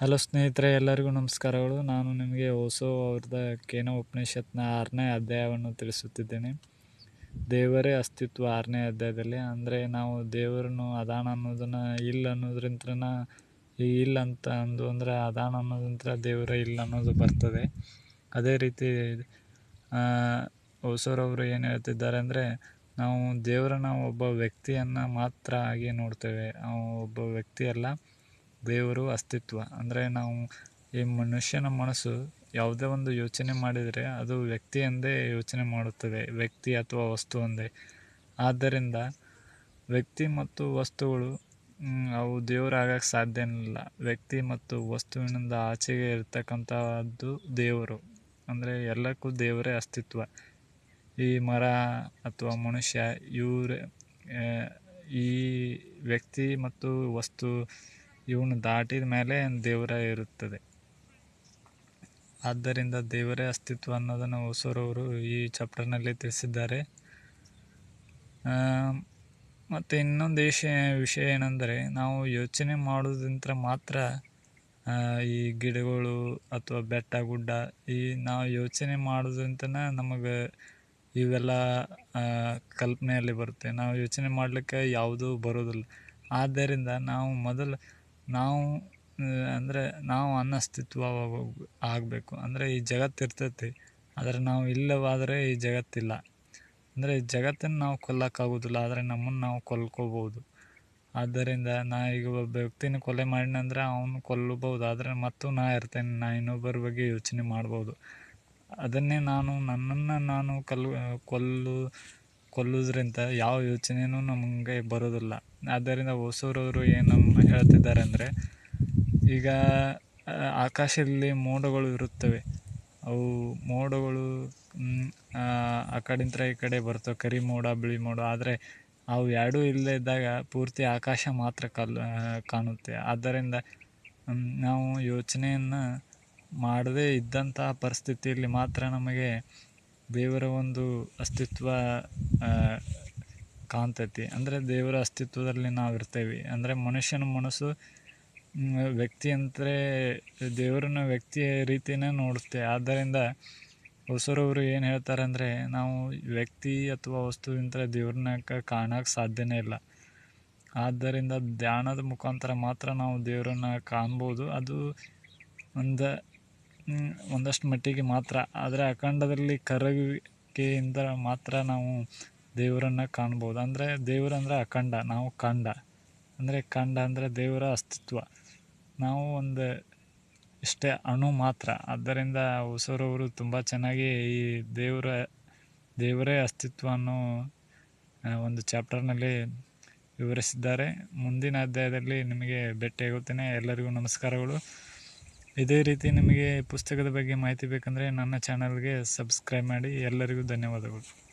Hello ಸ್ನೇಹಿತರೆ, ಎಲ್ಲರಿಗೂ ನಮಸ್ಕಾರಗಳು. ನಾನು ನಿಮಗೆ ಓಸೋ ಅವ್ರದ ಕೇನ ಉಪನಿಷತ್ನ ಆರನೇ ಅಧ್ಯಾಯವನ್ನು ತಿಳಿಸುತ್ತಿದ್ದೇನೆ. ದೇವರೇ ಅಸ್ತಿತ್ವ ಆರನೇ ಅಧ್ಯಾಯದಲ್ಲಿ. ಅಂದರೆ ನಾವು ದೇವರನ್ನು ಅದಾನ ಅನ್ನೋದನ್ನು ಇಲ್ಲ ಅನ್ನೋದ್ರಿಂತ ಇಲ್ಲ ಅಂತ ಅಂದು ಅಂದರೆ ಅದಾನ ಅನ್ನೋದಂತ್ರ ದೇವರ ಇಲ್ಲ ಅನ್ನೋದು ಬರ್ತದೆ. ಅದೇ ರೀತಿ ಓಸೋರವರು ಏನು ಹೇಳ್ತಿದ್ದಾರೆ ಅಂದರೆ, ನಾವು ದೇವರನ್ನ ಒಬ್ಬ ವ್ಯಕ್ತಿಯನ್ನು ಮಾತ್ರ ಆಗಿ ನೋಡ್ತೇವೆ. ಒಬ್ಬ ವ್ಯಕ್ತಿ ಅಲ್ಲ ದೇವರು ಅಸ್ತಿತ್ವ. ಅಂದರೆ ನಾವು ಈ ಮನುಷ್ಯನ ಮನಸ್ಸು ಯಾವುದೇ ಒಂದು ಯೋಚನೆ ಮಾಡಿದರೆ ಅದು ವ್ಯಕ್ತಿ ಎಂದೇ ಯೋಚನೆ ಮಾಡುತ್ತದೆ, ವ್ಯಕ್ತಿ ಅಥವಾ ವಸ್ತು ಒಂದೇ ಆದ್ದರಿಂದ ವ್ಯಕ್ತಿ ಮತ್ತು ವಸ್ತುಗಳು ಅವು ದೇವರಾಗಕ್ಕೆ ಸಾಧ್ಯನಿಲ್ಲ ವ್ಯಕ್ತಿ ಮತ್ತು ವಸ್ತುವಿನಿಂದ ಆಚೆಗೆ ಇರತಕ್ಕಂಥದ್ದು ದೇವರು. ಅಂದರೆ ಎಲ್ಲಕ್ಕೂ ದೇವರೇ ಅಸ್ತಿತ್ವ. ಈ ಮರ ಅಥವಾ ಮನುಷ್ಯ, ಇವರೇ ಈ ವ್ಯಕ್ತಿ ಮತ್ತು ವಸ್ತು ಇವನು ದಾಟಿದ ಮೇಲೆ ದೇವರ ಇರುತ್ತದೆ. ಆದ್ದರಿಂದ ದೇವರೇ ಅಸ್ತಿತ್ವ ಅನ್ನೋದನ್ನು ಹೊಸರವರು ಈ ಚಾಪ್ಟರ್ನಲ್ಲಿ ತಿಳಿಸಿದ್ದಾರೆ. ಮತ್ತು ಇನ್ನೊಂದು ವಿಷಯ ವಿಷಯ ಏನೆಂದರೆ, ನಾವು ಯೋಚನೆ ಮಾಡೋದ್ರಿಂದ ಮಾತ್ರ ಈ ಗಿಡಗಳು ಅಥವಾ ಬೆಟ್ಟ, ಗುಡ್ಡ, ಈ ನಾವು ಯೋಚನೆ ಮಾಡೋದ್ರಿಂದನೇ ನಮಗೆ ಇವೆಲ್ಲ ಕಲ್ಪನೆಯಲ್ಲಿ ಬರುತ್ತೆ. ನಾವು ಯೋಚನೆ ಮಾಡಲಿಕ್ಕೆ ಯಾವುದೂ ಬರೋದಿಲ್ಲ. ಆದ್ದರಿಂದ ನಾವು ಮೊದಲು ನಾವು ಅಂದರೆ ನಾವು ಅನ್ನಸ್ತಿತ್ವ ಆಗಬೇಕು. ಅಂದರೆ ಈ ಜಗತ್ತು ಇರ್ತೈತಿ. ಆದರೆ ನಾವು ಇಲ್ಲವಾದರೆ ಈ ಜಗತ್ತಿಲ್ಲ ಅಂದರೆ ಜಗತ್ತನ್ನು ನಾವು ಕೊಲ್ಲಕ್ಕಾಗೋದಿಲ್ಲ. ಆದರೆ ನಮ್ಮನ್ನು ನಾವು ಕೊಲ್ಕೋಬೋದು. ಆದ್ದರಿಂದ ನಾ ಈಗ ಒಬ್ಬ ವ್ಯಕ್ತಿನ ಕೊಲೆ ಮಾಡಿನಂದ್ರೆ ಅವನು ಕೊಲ್ಲಬಹುದು. ಆದರೆ ಮತ್ತು ನಾ ಇರ್ತೇನೆ. ನಾ ಇನ್ನೊಬ್ಬರ ಬಗ್ಗೆ ಯೋಚನೆ ಮಾಡ್ಬೋದು. ಅದನ್ನೇ ನಾನು ನನ್ನನ್ನು ನಾನು ಕಲ್ ಕೊಲ್ಲು ಕೊಲ್ಲೋದ್ರಿಂದ ಯಾವ ಯೋಚನೆಯೂ ನಮಗೆ ಬರೋದಿಲ್ಲ. ಆದ್ದರಿಂದ ಹೊಸೂರವರು ಏನು ಹೇಳ್ತಿದ್ದಾರೆ ಅಂದರೆ, ಈಗ ಆಕಾಶದಲ್ಲಿ ಮೋಡಗಳು ಇರುತ್ತವೆ. ಅವು ಮೋಡಗಳು ಆ ಕಡೆಯಿಂದ ಈ ಕಡೆ ಬರ್ತವೆ, ಕರಿ ಮೋಡ, ಬಿಳಿ ಮೋಡ. ಆದರೆ ಅವು ಎರಡೂ ಇಲ್ಲದೇ ಇದ್ದಾಗ ಪೂರ್ತಿ ಆಕಾಶ ಮಾತ್ರ ಕಲ್ ಕಾಣುತ್ತೆ. ಆದ್ದರಿಂದ ನಾವು ಯೋಚನೆಯನ್ನು ಮಾಡದೇ ಇದ್ದಂತಹ ಪರಿಸ್ಥಿತಿಯಲ್ಲಿ ಮಾತ್ರ ನಮಗೆ ದೇವರ ಒಂದು ಅಸ್ತಿತ್ವ ಕಾಣ್ತೈತಿ. ಅಂದರೆ ದೇವರ ಅಸ್ತಿತ್ವದಲ್ಲಿ ನಾವು ಇರ್ತೇವೆ. ಅಂದರೆ ಮನುಷ್ಯನ ಮನಸ್ಸು ವ್ಯಕ್ತಿ ಅಂದರೆ ದೇವರನ್ನ ವ್ಯಕ್ತಿಯ ರೀತಿಯೇ ನೋಡುತ್ತೆ. ಆದ್ದರಿಂದ ಹೊಸರವರು ಏನು ಹೇಳ್ತಾರೆ ಅಂದರೆ, ನಾವು ವ್ಯಕ್ತಿ ಅಥವಾ ವಸ್ತುವಿಂತ ದೇವ್ರನ್ನ ಕಾಣೋಕ್ಕೆ ಸಾಧ್ಯನೇ ಇಲ್ಲ. ಆದ್ದರಿಂದ ಧ್ಯಾನದ ಮುಖಾಂತರ ಮಾತ್ರ ನಾವು ದೇವರನ್ನ ಕಾಣ್ಬೋದು. ಅದು ಒಂದು ಒಂದಷ್ಟು ಮಟ್ಟಿಗೆ ಮಾತ್ರ. ಆದರೆ ಅಖಂಡದಲ್ಲಿ ಕರಗುವಿಕೆಯಿಂದ ಮಾತ್ರ ನಾವು ದೇವರನ್ನು ಕಾಣ್ಬೋದು. ಅಂದರೆ ದೇವರಂದರೆ ಅಖಂಡ, ನಾವು ಕಂಡ. ಅಂದರೆ ಕಂಡ ಅಂದರೆ ದೇವರ ಅಸ್ತಿತ್ವ. ನಾವು ಒಂದು ಇಷ್ಟೇ ಅಣು ಮಾತ್ರ. ಆದ್ದರಿಂದ ಹೊಸರವರು ತುಂಬ ಚೆನ್ನಾಗಿ ಈ ದೇವರ, ದೇವರೇ ಅಸ್ತಿತ್ವ ಅನ್ನೋ ಒಂದು ಚಾಪ್ಟರ್ನಲ್ಲಿ ವಿವರಿಸಿದ್ದಾರೆ. ಮುಂದಿನ ಅಧ್ಯಾಯದಲ್ಲಿ ನಿಮಗೆ ಭೇಟಿಯಾಗುತ್ತೇನೆ. ಎಲ್ಲರಿಗೂ ನಮಸ್ಕಾರಗಳು. ಇದೇ ರೀತಿ ನಿಮಗೆ ಪುಸ್ತಕದ ಬಗ್ಗೆ ಮಾಹಿತಿ ಬೇಕಂದರೆ ನನ್ನ ಚಾನಲ್ಗೆ ಸಬ್ಸ್ಕ್ರೈಬ್ ಮಾಡಿ. ಎಲ್ಲರಿಗೂ ಧನ್ಯವಾದಗಳು.